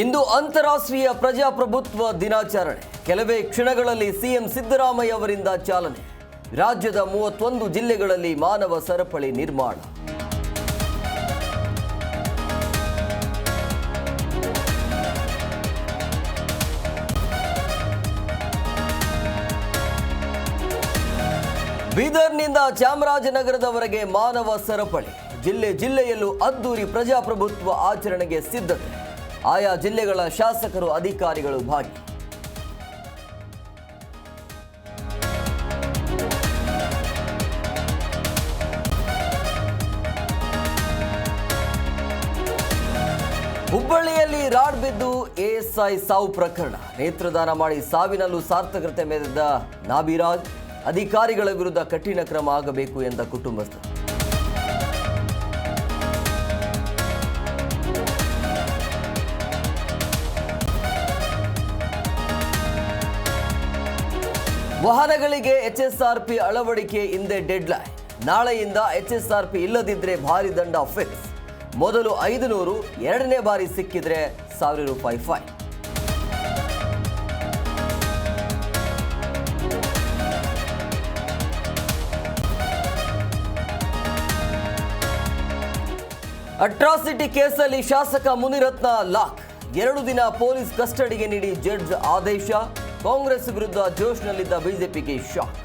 ಇಂದು ಅಂತಾರಾಷ್ಟ್ರೀಯ ಪ್ರಜಾಪ್ರಭುತ್ವ ದಿನಾಚರಣೆ. ಕೆಲವೇ ಕ್ಷಣಗಳಲ್ಲಿ ಸಿಎಂ ಸಿದ್ದರಾಮಯ್ಯ ಅವರಿಂದ ಚಾಲನೆ. ರಾಜ್ಯದ ಮೂವತ್ತೊಂದು ಜಿಲ್ಲೆಗಳಲ್ಲಿ ಮಾನವ ಸರಪಳಿ ನಿರ್ಮಾಣ. ಬೀದರ್ನಿಂದ ಚಾಮರಾಜನಗರದವರೆಗೆ ಮಾನವ ಸರಪಳಿ. ಜಿಲ್ಲೆ ಜಿಲ್ಲೆಯಲ್ಲೂ ಅದ್ದೂರಿ ಪ್ರಜಾಪ್ರಭುತ್ವ ಆಚರಣೆಗೆ ಸಿದ್ಧತೆ. ಆಯಾ ಜಿಲ್ಲೆಗಳ ಶಾಸಕರು, ಅಧಿಕಾರಿಗಳು ಭಾಗಿ. ಹುಬ್ಬಳ್ಳಿಯಲ್ಲಿ ರಾಡ್ ಬಿದ್ದು ಎಎಸ್ಐ ಸಾವು ಪ್ರಕರಣ. ನೇತ್ರದಾನ ಮಾಡಿ ಸಾವಿನಲ್ಲೂ ಸಾರ್ಥಕತೆ ಮೆರೆದ ನಾಬಿರಾಜ್, ಅಧಿಕಾರಿಗಳ ವಿರುದ್ಧ ಕಠಿಣ ಕ್ರಮ ಆಗಬೇಕು ಎಂದ ಕುಟುಂಬಸ್ಥರು. ವಾಹನಗಳಿಗೆ ಎಚ್ಎಸ್ಆರ್ಪಿ ಅಳವಡಿಕೆ ಹಿಂದೆ ಡೆಡ್ಲೈನ್. ನಾಳೆಯಿಂದ ಎಚ್ಎಸ್ಆರ್ಪಿ ಇಲ್ಲದಿದ್ರೆ ಭಾರಿ ದಂಡ ಫಿಕ್ಸ್. ಮೊದಲು ಐದು ನೂರು ಎರಡನೇ ಬಾರಿ ಸಿಕ್ಕಿದ್ರೆ ಸಾವಿರ ರೂಪಾಯಿ ಫೈನ್. ಅಟ್ರಾಸಿಟಿ ಕೇಸಲ್ಲಿ ಶಾಸಕ ಮುನಿರತ್ನ ಲಾಕ್. ಎರಡು ದಿನ ಪೊಲೀಸ್ ಕಸ್ಟಡಿಗೆ ನೀಡಿ ಜಡ್ಜ್ ಆದೇಶ. ಕಾಂಗ್ರೆಸ್ ವಿರುದ್ಧ ಜೋಶ್ನಲ್ಲಿದ್ದ ಬಿಜೆಪಿಗೆ ಶಾಕ್.